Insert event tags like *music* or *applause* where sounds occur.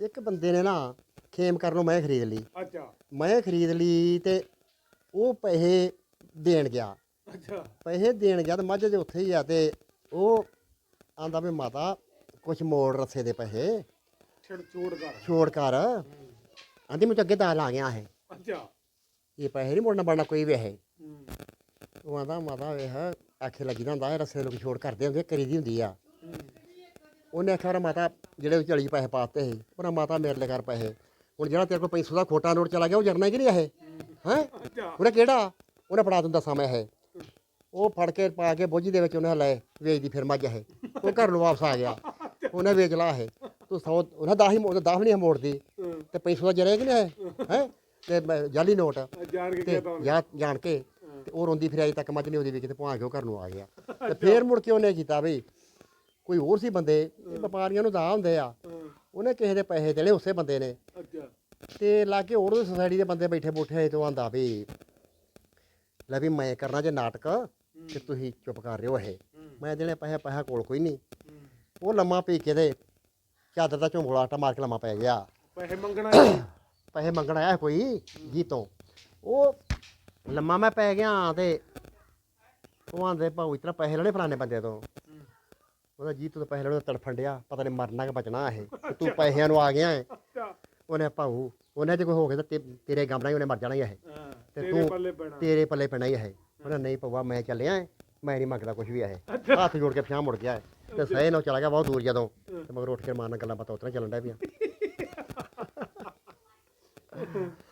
ਇੱਕ ਬੰਦੇ ਨੇ ਨਾ ਖੇਮ ਕਰਨ ਨੂੰ ਮੈਂ ਖਰੀਦ ਲਈ। ਅੱਛਾ। ਮੈਂ ਖਰੀਦ ਲਈ ਤੇ ਉਹ ਪੈਸੇ ਦੇਣ ਗਿਆ। ਅੱਛਾ। ਪੈਸੇ ਦੇਣ ਗਿਆ ਤੇ ਮੱਝ ਦੇ ਉੱਥੇ ਹੀ ਆ ਤੇ ਉਹ ਆਂਦਾ ਵੀ ਮਾਤਾ ਕੁਛ ਮੋੜ ਰਸੇ ਦੇ ਪੈਸੇ। ਛੜ ਛੋੜ ਕਰ। ਛੋੜ ਕਰ। ਆਂਦੀ ਮੈਨੂੰ ਤਾਂ ਅੱਗੇ ਦਾਲ ਆ ਗਿਆ ਹੈ ਅੱਛਾ। ਇਹ ਪੈਸੇ ਨਹੀਂ ਮੋੜਨਾ ਬਣਨਾ ਕੋਈ ਵੀ ਹੈ। ਉਹ ਆਂਦਾ ਮਾਤਾ ਵੇਖ ਆਖੇ ਲੱਗੀ ਦਾ ਹੁੰਦਾ ਰਸੇ ਲੋਕ ਛੋੜ ਕਰਦੇ ਹੁੰਦੇ ਕਰੀਦੀ ਹੁੰਦੀ ਆ। ਉਹਨੇ ਆਖਿਆ "ਉਹਨੇ ਮਾਤਾ ਜਿਹੜੇ ਉਹ ਚਲੀ ਪੈਸੇ ਪਾਤੇ ਸੀ ਉਹਨਾਂ ਮਾਤਾ ਮੇਰੇ ਲਈ ਕਰ ਪੈਸੇ। ਹੁਣ ਜਿਹੜਾ ਤੇਰੇ ਕੋਲ 500 ਦਾ ਖੋਟਾ ਨੋਟ ਚਲਾ ਗਿਆ ਉਹ ਜਰਨਾ ਕਿ ਨਹੀਂ ਇਹ? ਹੈ? ਉਹਨੇ ਕਿਹੜਾ? ਉਹਨੇ ਫੜਾ ਦਿੰਦਾ ਸਮਾਂ ਇਹ। ਉਹ ਫੜ ਕੇ ਪਾ ਕੇ ਬੋਝੀ ਦੇ ਵਿੱਚ ਉਹਨੇ ਲੈ ਵੇਚਦੀ ਫਿਰ ਮੱਝ ਇਹ। ਉਹ ਘਰ ਨੂੰ ਵਾਪਸ ਆ ਗਿਆ। ਉਹਨੇ ਵੇਚ ਲਾ ਇਹ। ਤੂੰ ਸੌ ਉਹਨੇ 10 ਹੀ ਮੋੜ 10 ਵੀ ਨਹੀਂ ਮੋੜਦੀ। ਹਾਂ, ਤੇ 500 ਦਾ ਜਰਿਆ ਕਿ ਨਹੀਂ ਹੈ ਹੈ? ਤੇ ਜਾਲੀ ਨੋਟ। ਜਾਣ ਕੇ ਜਾਣ ਕੇ ਤੇ ਉਹ ਰੋਂਦੀ ਫਿਰ ਅਜੇ ਤੱਕ ਮੱਝ ਨਹੀਂ ਉਹਦੀ ਵੀ ਕਿਤੇ ਭੁਆ ਕੇ ਉਹ ਘਰ ਨੂੰ ਆ ਗਿਆ? ਤੇ ਫੇਰ ਮੁੜ ਕੇ ਉਹਨੇ ਕੀਤਾ ਵੀ ਕੋਈ ਹੋਰ ਸੀ ਬੰਦੇ ਇਹ ਵਪਾਰੀਆਂ ਨੂੰ ਦਾ ਹੁੰਦੇ ਆ। ਉਹਨੇ ਕਿਸੇ ਦੇ ਪੈਸੇ ਦੇਲੇ ਉਸੇ ਬੰਦੇ ਨੇ। ਅੱਛਾ। ਤੇ ਲਾਗੇ ਹੋਰ ਦੀ ਸੁਸਾਇਟੀ ਦੇ ਬੰਦੇ ਬੈਠੇ ਬੁੱਠੇ ਤੋਂ ਆਂਦਾ ਵੀ ਲੈ ਵੀ ਮੈਂ ਕਰਨਾ ਜੇ ਨਾਟਕ ਤੇ ਤੁਸੀਂ ਚੁੱਪ ਕਰ ਰਹੇ ਹੋ। ਇਹ ਮੈਂ ਦੇਣੇ ਪੈਸੇ ਪੈਸਾ ਕੋਲ ਕੋਈ ਨਹੀਂ। ਉਹ ਲੰਮਾ ਪੀ ਕੇ ਤੇ ਚਾਦਰ ਦਾ ਝੁੰਗਲਾ ਆਟਾ ਮਾਰ ਕੇ ਲੰਮਾ ਪੈ ਗਿਆ। ਪੈਸੇ ਮੰਗਣਾ। *coughs* ਪੈਸੇ ਮੰਗਣ ਆਇਆ ਕੋਈ ਜੀ ਤੋਂ ਉਹ ਲੰਮਾ ਮੈਂ ਪੈ ਗਿਆ ਤੇ ਉਹ ਆਂਦੇ ਭਾਉ ਇਤਨਾ ਪੈਸੇ ਲੈਣੇ ਫਲਾਣੇ ਬੰਦੇ ਤੋਂ। ਉਹਦਾ ਜੀ ਤੂੰ ਤਾਂ ਪੈਸੇ ਲੈਣੇ ਤੜਫਣ ਡਿਆ ਪਤਾ ਨਹੀਂ ਮਰਨਾ ਕਿ ਬਚਣਾ ਇਹ ਤੇ ਤੂੰ ਪੈਸਿਆਂ ਨੂੰ ਆ ਗਿਆ ਹੈ। ਅੱਛਾ। ਉਹਨੇ ਭਾਊ ਉਹਨੇ ਜੇ ਕੋਈ ਹੋ ਗਿਆ ਤਾਂ ਤੇ- ਤੇਰੇ ਗਾਮਣਾ ਹੀ ਉਹਨੇ ਮਰ ਜਾਣਾ ਹੀ ਇਹ। ਹਾਂ ਤੇ ਤੇਰੇ ਤੂੰ ਪੱਲੇ ਪੈਣਾ। ਤੇਰੇ ਪੱਲੇ ਪੈਣਾ ਹੀ ਇਹ। ਉਹਨੇ ਨਹੀਂ ਪਊਆ ਮੈਂ ਚੱਲਿਆ ਏ, ਮੈਂ ਨਹੀਂ ਮੰਗਦਾ ਕੁਝ ਵੀ ਇਹ। ਹੱਥ ਜੋੜ ਕੇ ਪਿਆ ਮੁੜ ਗਿਆ ਇਹ। ਤੇ ਸਹੇ ਨਾਲ ਚਲਾ ਗਿਆ ਬਹੁਤ ਦੂਰ ਜਦੋਂ। ਤੇ ਮਗਰ ਉੱਠ ਕੇ ਮਾਰਨ ਗੱਲਾਂ ਬਾਤਾਂ ਉਤਰਾ ਚੱਲਣ ਡਿਆ ਪਿਆ *laughs*